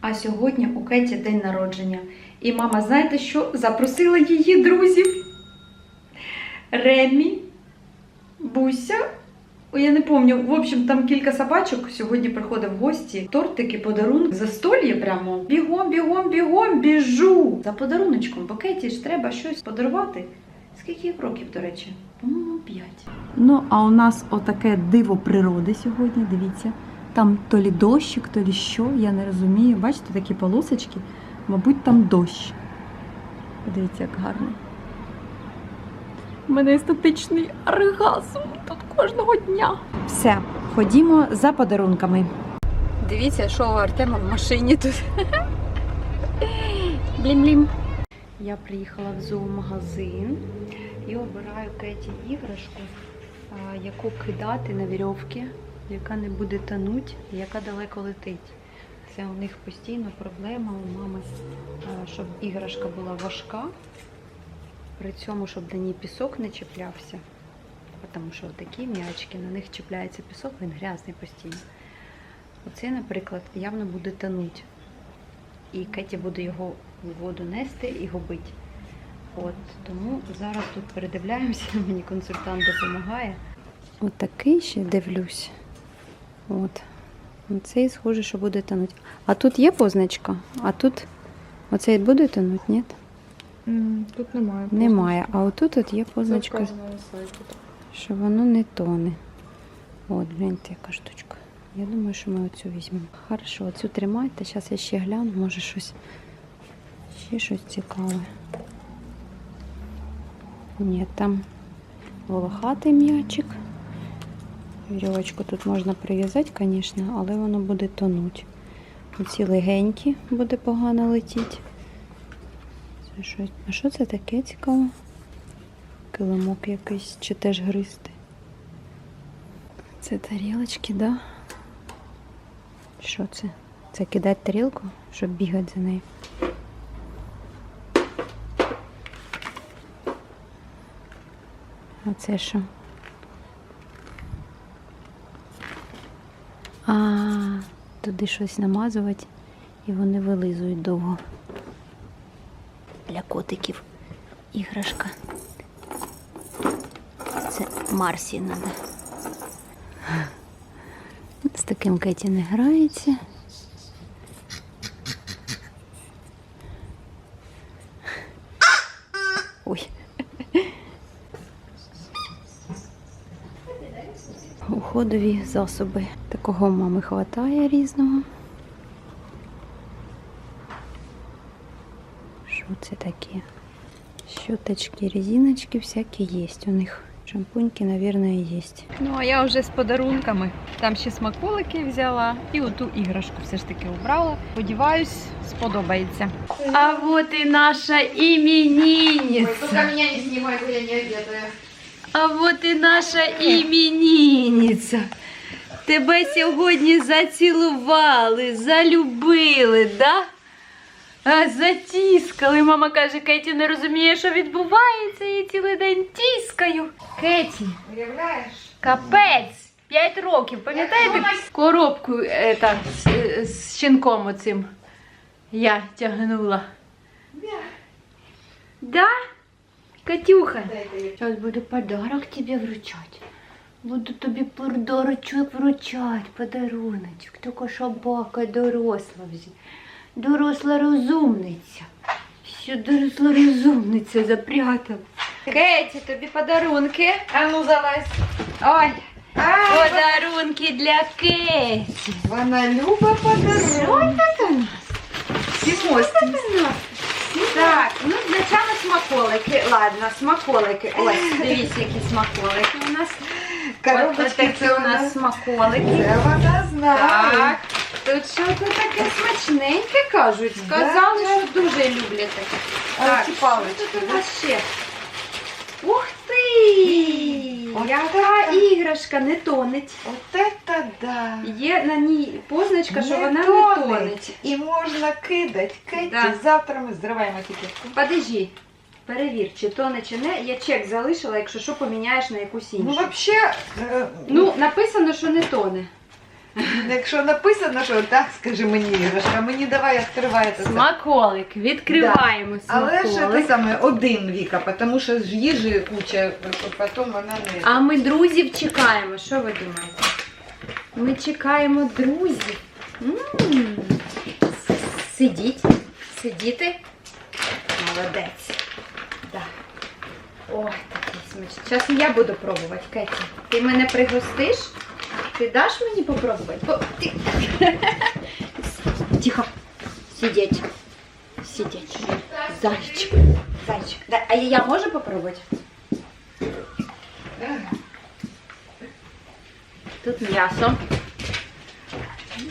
А сьогодні у Кеті день народження. І мама, знаєте що? Запросила її друзів. Ремі, Буся. О, я не пам'ятаю, в общем, там кілька собачок сьогодні приходив в гості. Тортики, подарунки, застольє прямо. Бігом, бігом, бігом, біжу. За подаруночком, бо Кеті ж треба щось подарувати. Скільки років, до речі? По-моєму, п'ять. Ну, а у нас отаке диво природи сьогодні, дивіться. Там то лі дощик, то лі що, я не розумію. Бачите, такі полосочки. Мабуть, там дощ. Подивіться, як гарно. У мене естетичний оргазм тут кожного дня. Все, ходімо за подарунками. Дивіться, що у Артема в машині тут. Блім-блім. Я приїхала в зоомагазин і обираю Кеті іграшку, яку кидати на вірьовки, яка не буде тонуть, яка далеко летить. Це у них постійно проблема у мами, щоб іграшка була важка, при цьому, щоб до ній пісок не чіплявся. Тому що такі м'ячки, на них чіпляється пісок, він грязний постійно. Оцей, наприклад, явно буде тонуть. І Кеті буде його в воду нести і губити. От, тому зараз тут передивляємося, мені консультант допомагає. От ще дивлюсь. От. Оцей схоже, що буде тонути. А тут є позначка, а тут оцей буде тонути, ні? Тут немає. Немає. А отут от є позначка, що воно не тоне. От, гляньте, яка штучка. Я думаю, що ми оцю візьмемо. Хорошо, оцю тримайте. Зараз я ще гляну, може щось. Ще щось цікаве. Ні, там волохатий м'ячик. Вірьовочку тут можна прив'язати, звісно, але воно буде тонуть. Оці легенькі буде погано летіти. Це щось. А що це таке цікаво? Килимок якийсь, чи теж гристи. Це тарілочки, да? Що це? Це кидати тарілку, щоб бігати за нею. А це що? А, туди щось намазувати і вони вилизують довго. Для котиків іграшка. Це Марсі треба. З таким Кеті не грається. Ой. Уходові засоби. Такого в мами хватає різного. Що це таке? Щоточки, резиночки всякі є у них. Шампуньки, наверное, є. Ну, а я вже з подарунками. Там ще смаколики взяла і оту іграшку все ж таки обрала. Сподіваюсь, сподобається. А от і наша іменинниця. Только меня не снимай, я не одетая. А от і наша іменинниця. Тебе сьогодні зацілували, залюбили, да? А, затіскали. Мама каже, Кеті не розуміє, що відбувається, і цілий день тіскаю. Кеті, Уявляешь? капець! П'ять років, пам'ятаєте? Коробку е, так, з, з щенком оцим я тягнула. Да? Катюха? Сейчас буду подарок тебе вручать. Буду тобі подарочок вручать, подаруночок. Тільки собака доросла вже. Доросла розумниця. Що доросла розумниця запрятала. Кеті, тобі подарунки. А ну залазь. Ой, А, подарунки для Кеті. вона любить подарунки. Так, ну спочатку смаколики. Ладно, смаколики. Ось, дивіться, які смаколики у нас. Коробочки це у нас смаколики. Це вона знає. Так, тут щось таке смачненьке кажуть. Сказали, Да, що дуже люблять таке. А Так, ці що палички, тут у нас ще? Ух ти! От Яка іграшка не тонеть. От это да. Є на ній позначка, що вона не тонеть. тонеть. І можна кидати. Кеті, Да. завтра ми зриваємо етикетку. Подожди, перевір, чи тоне, чи не. Я чек залишила, якщо що поміняєш на якусь іншу. Ну, вообще, е, Ну, написано, що не тоне. Якщо написано, що так, скажи мені іграшка, мені давай відкривай це. Смаколик. Відкриваємо Але ж смаколик. це саме один Віка, тому що ж їжі куча, потім вона не. А ми друзів чекаємо. Що ви думаєте? Ми чекаємо друзів. М. Сидіть. Сидіти. Молодець. Ой, такий смачний. Зараз і я буду пробувати, Кеті. Ти мене пригостиш? Ти даш мені попробувати? По- ти- Тихо. Сидіть. Сидіть. Зайчик. Зайчик. Да, А я можу попробувати? Тут м'ясо.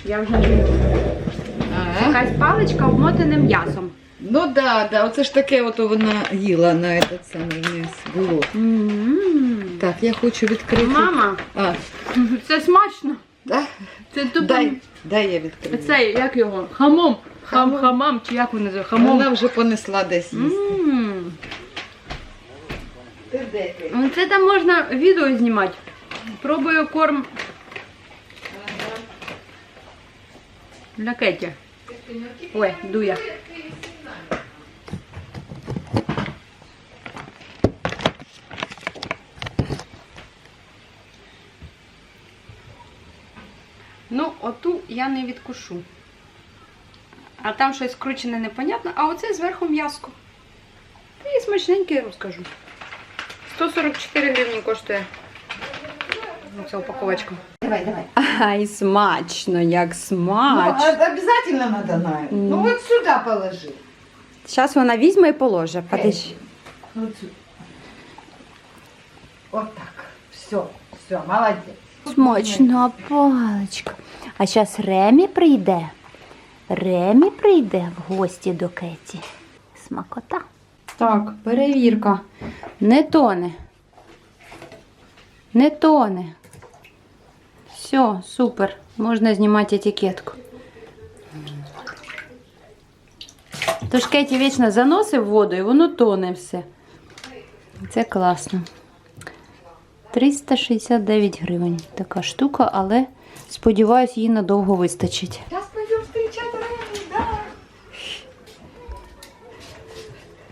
Я вже не люблю. Якась паличка обмотана м'ясом. Ну да, да, оце ж таке от вона їла на этот самий м'яс було. М. Так, я хочу відкрити. Мама, А, це смачно. да? Це тупо. Дай, дай я відкрию. Це як його? Хамом. Хам, Хамом. хамам, чи як він називає? Хамом. Вона вже понесла десь їсти. М. Ти де ти? Ну, Це там можна відео знімати. Пробую корм для Кеті. Ой, дує. Ну, оту я не відкушу. А там щось скручене непонятно, а оце зверху м'яско. Та і смачненьке я розкажу. 144 гривні коштує. Ця упаковочка. Давай, давай. Ай, смачно, як Ну, смачно. а- обязательно надо на. Ну вот сюда положи. Зараз вона візьме і положе. Подожди. Вот так. Все, все, молодец. Смачна паличка. А зараз Ремі прийде. Ремі прийде в гості до Кеті. Смакота. Так, перевірка. Не тоне. Не тоне. Все, супер. Можна знімати етикетку. Тож Кеті вічно заносив воду і воно тоне все. Це класно. 369 гривень така штука, але сподіваюсь, їй надовго вистачить. Сейчас пойдем встречать Реми, да.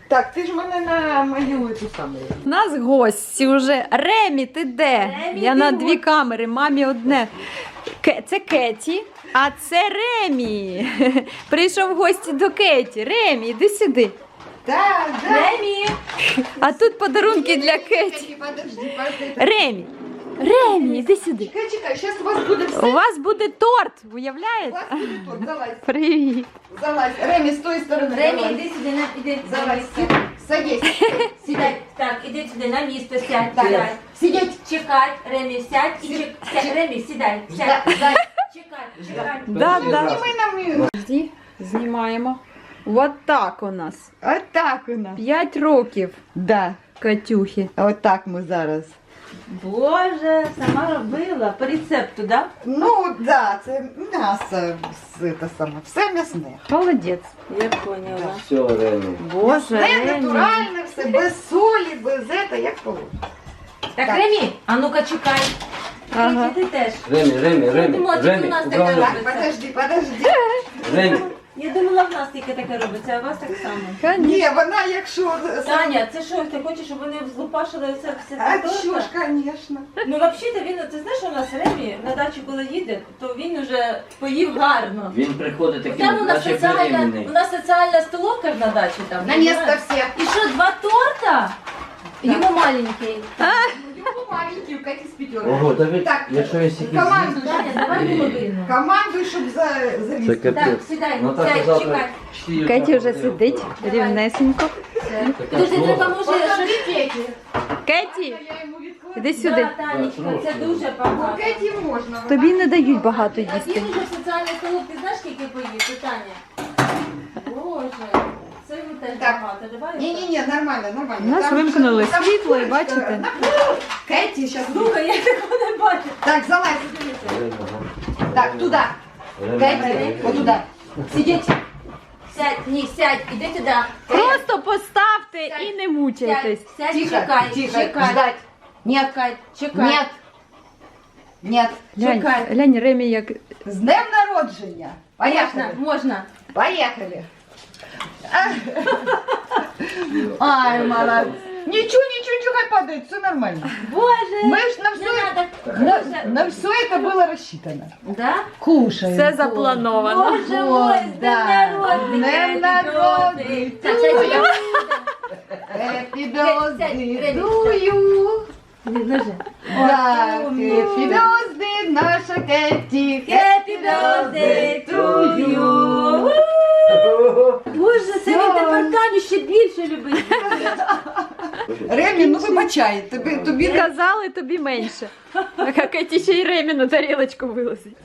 Так, ти ж мене на мою эту саму. У нас гості вже. Ремі, ти де? Я на дві камери, мамі одне. Ке- Це Кеті, а це Ремі. Прийшов в гості до Кеті. Ремі, іди сюди. Да, да. Ремі. А тут подарунки для Кеті. Подожди, подожди. Ремі. Ремі, іди сюди. Чекай, чекай, сейчас у вас буде все. У вас буде торт, У уявляєте? вас буде торт. Залазь, Привіт. залазь. Ремі, з тої сторони. Ремі, залазь. іди сюди, на, іди на Залазь, місце. садись. Сідай, так, іди сюди на місце, сядь, Так, сідай. сидіть. Чекай, Ремі, сядь і Сі- чек... сядь, Ремі, сідай, сядь. да. Чекай, чекай. Да, да. Зніми нам Подожди, знімаємо. Вот так у нас. Отак у нас. 5 років Да. Катюхи. Отак ми зараз. Боже, сама робила по рецепту, да? Ну, да, це м'ясо, це саме, все м'ясне. Молодець. Я поняла. Все, Рені. Боже, Все Рені. натуральне, все без солі, без этого, як положено. Так, Так. Ремі, а ну-ка чекай. Ага. Ти теж. Ремі, Ремі, Ремі, думала, тільки Ремі, у нас таке убрали. робить. Так, подожди, подожди. Ремі, Я думала, в нас тільки таке робиться, а у вас так само. Ні, вона якщо... Таня, це що, ти хочеш, щоб вони взлупашили це все А що ж, звісно. Ну, взагалі-то він, ти знаєш, у нас Ремі на дачу, коли їде, то він уже поїв гарно. він приходить такий, Там у нас наче соціальна, беременний. у нас соціальна столовка ж на дачі там. На місто всіх. І що, два торта? Його маленький. Маленький, у Каті з п'ятерки. Ого, та ви, Так, якщо є якісь... команду, Таня, давай половину. команду, щоб за, Це завісти. Так, капець. сідай, Ну так, сядь, завтра чекай. чотири Кеті вже буде. сидить рівнесенько. Така Дуже треба злоба. може щось. Кеті, Я йому відкладу. іди сюди. Да, Танечка, це дуже У багато. Кеті можна. Тобі не дають багато А їсти. він уже в соціальній столовці, знаєш, скільки поїв, Таня? Теж Так. багато. Давай. Ні, ні, ні, нормально, нормально. У нас Там вимкнули там світло, і бачите? На- Кеті, зараз. Слухай, я такого не бачу. Так, залазь. Так, туди. Кеті, отуда. Сидіть. Сядь, ні, сядь, іди туди. Просто поставте і не мучайтесь. Сядь, сядь, Тихо, чекай, тихо, чекай. ждать. Нет, Чекай, чекай. нет. Ні, Глянь, чекай. глянь, Ремі, як З днем народження. Можна, можна. Поїхали. Ай, молодець. Нічого, нічого, нічого, хай падає, все нормально. Боже, Мы ж на не все, надо. на, на все это было рассчитано. Да? Кушаем. все заплановано. Боже Ой, мой, з да. днем народження. Днем Happy народження. birthday. Так, сядь, я- Happy Сядь, birthday Реми, to you. Не, же. Да, happy birthday, наша Кэти. Happy birthday to you. Боже, це він тепер Таню ще більше любить. Ремі, ну вибачай, тобі, тобі не... Казали тобі менше. А Кеті ще й Ремі на тарілочку вилазить.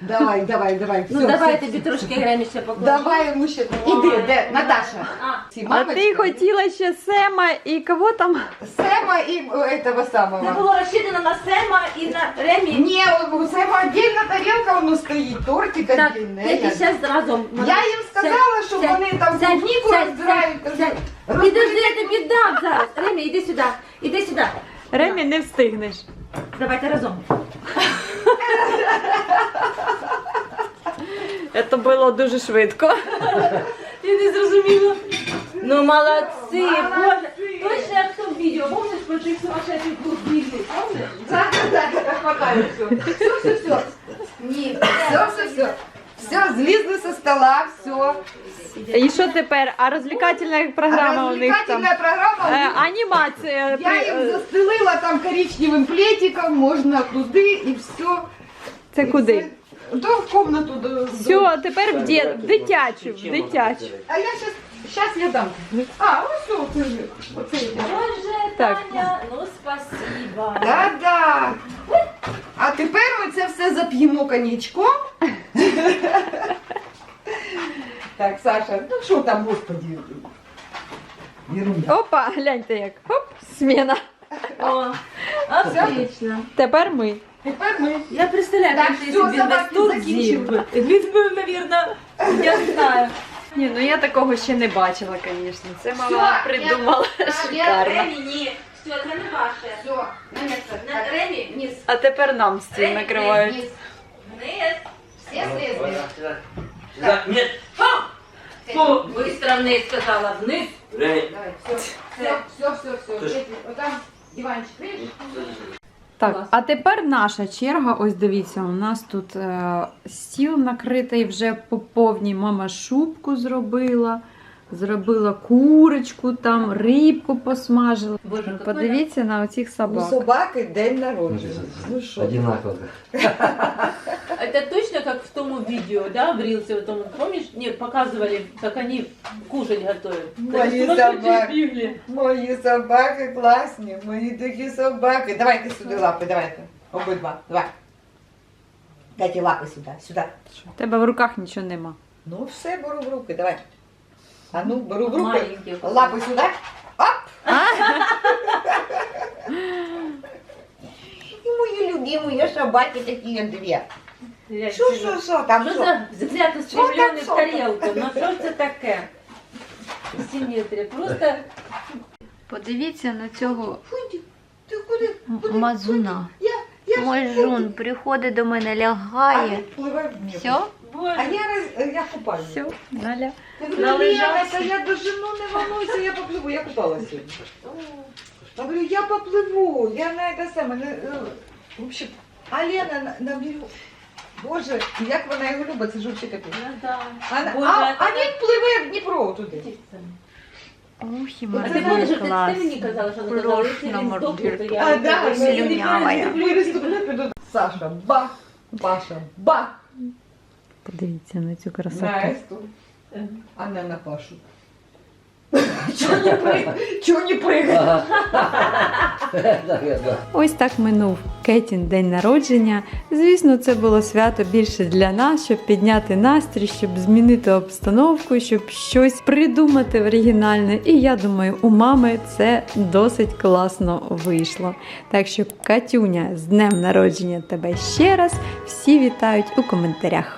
Давай, давай, давай. Ну давай все, тобі все. трошки Гремі ще покладу. Давай йому ще. Іди, де, Наташа. А, Ці А мамочки, ти хотіла ще Сема і кого там? Сема і е, этого Це самого. було розчитано на Сема і на Ремі. Ні, у Сема отдельна тарілка, воно стоїть, тортик Так, отдельний. Кеті, зараз разом. Я їм сказала, що вони там клубніку розбирають. кажу. Підожди, я тобі дам зараз. Ремі, іди сюди. Іди сюди. Ремі не встигнеш. Давайте разом. Це було дуже швидко. Ти не зрозуміла. Ну молодці, боже. Точно як в тому відео, помниш про цих сумасшедших двох бігли, помниш? Так, так, так, хватає все. Все, все, все. Ні, все, все, все. Все, злізли со стола, все. І що тепер? А розвлекательна програма у них там? Розвлекательна програма. Е, анімація. Я при- їм е, застелила там коричневим плетиком, можна туди і все. Це куди? То в комнату. До, до- Все, тепер в, в дитячу, в дитячу. А я сейчас, сейчас я дам. А, ось все, ж. Оце я. Боже, Так. Таня, ну спасибо. Да-да. А тепер ми це все зап'ємо коньячком. Так, Саша, ну що там, господи? Ерунда. Опа, гляньте як. Хоп, сміна. О, отлично. Тепер ми. Тепер ми. Я представляю, Так, як ти всё, собі собаки весь тут закінчили. з'їв. Він був, навірно, я знаю. Ні, ну я такого ще не бачила, звісно. Це мама придумала я- шикарно. Ремі, ні. Все, це не ваше. Все, на місце. На Ремі, низ. А тепер нам стіл накривають. Вниз. Вниз. Все слезли. Сюда. Нет. Фу, быстро вниз сказала, вниз. Давай, все, все, все, все, все. Диванчик, видиш? Так, а тепер наша черга. Ось дивіться, у нас тут е, стіл накритий вже по повній. Мама шубку зробила, зробила курочку, там рибку посмажила. Боже, Подивіться на оцих У собаки день народження. Ну що? Одинаково. Это точно как в том видео, да, в Рилсе, в том, помнишь, не, показывали, как они кушать готовят. Мои Такие собаки. Мої собаки класні, мої такі собаки. Давайте сюди лапи, давайте. Обидва. Давай. Дайте лапи сюди, сюди. У тебе в руках нічого нема. Ну все, беру в руки, давай. А ну, беру в руки. Маленькие. Лапи сюди. Оп! І мої любимі собаки такі дві. Що, що, що, там Що що? за взгляд там, в тарілку? Ну що ж це таке? Симметрія. Просто Подивіться на цього Фунтик, ти куди? мазуна. Я, я Мой жун приходить до мене, А, лягає. пливе в небо. Все, А я, роз- я купаюся. все, Наля. Я говорю. Лена, я до жену не волнуйся, я попливу. Я купалася сьогодні. Я говорю, я попливу, я на это саме. Не, е, в общем, а Лена на, на берегу. Боже, як вона його любить, це ж взагалі капець. Ну да. А, Боже, а, а а він пливе в Дніпро туди. Ох, і А ти помниш, що ти, ти мені казала, що не казала, якщо він здохне, то я... А, да, я не слюнявая. Піду. Саша, бах, Паша, бах. Подивіться на цю красоту. На Есту, а не на Пашу. Чого не прыгать? Ось так минув Кетін день народження. Звісно, це було свято більше для нас, щоб підняти настрій, щоб змінити обстановку, щоб щось придумати оригінальне. І я думаю, у мами це досить класно вийшло. Так що, Катюня, з днем народження тебе ще раз. Всі вітають у коментарях.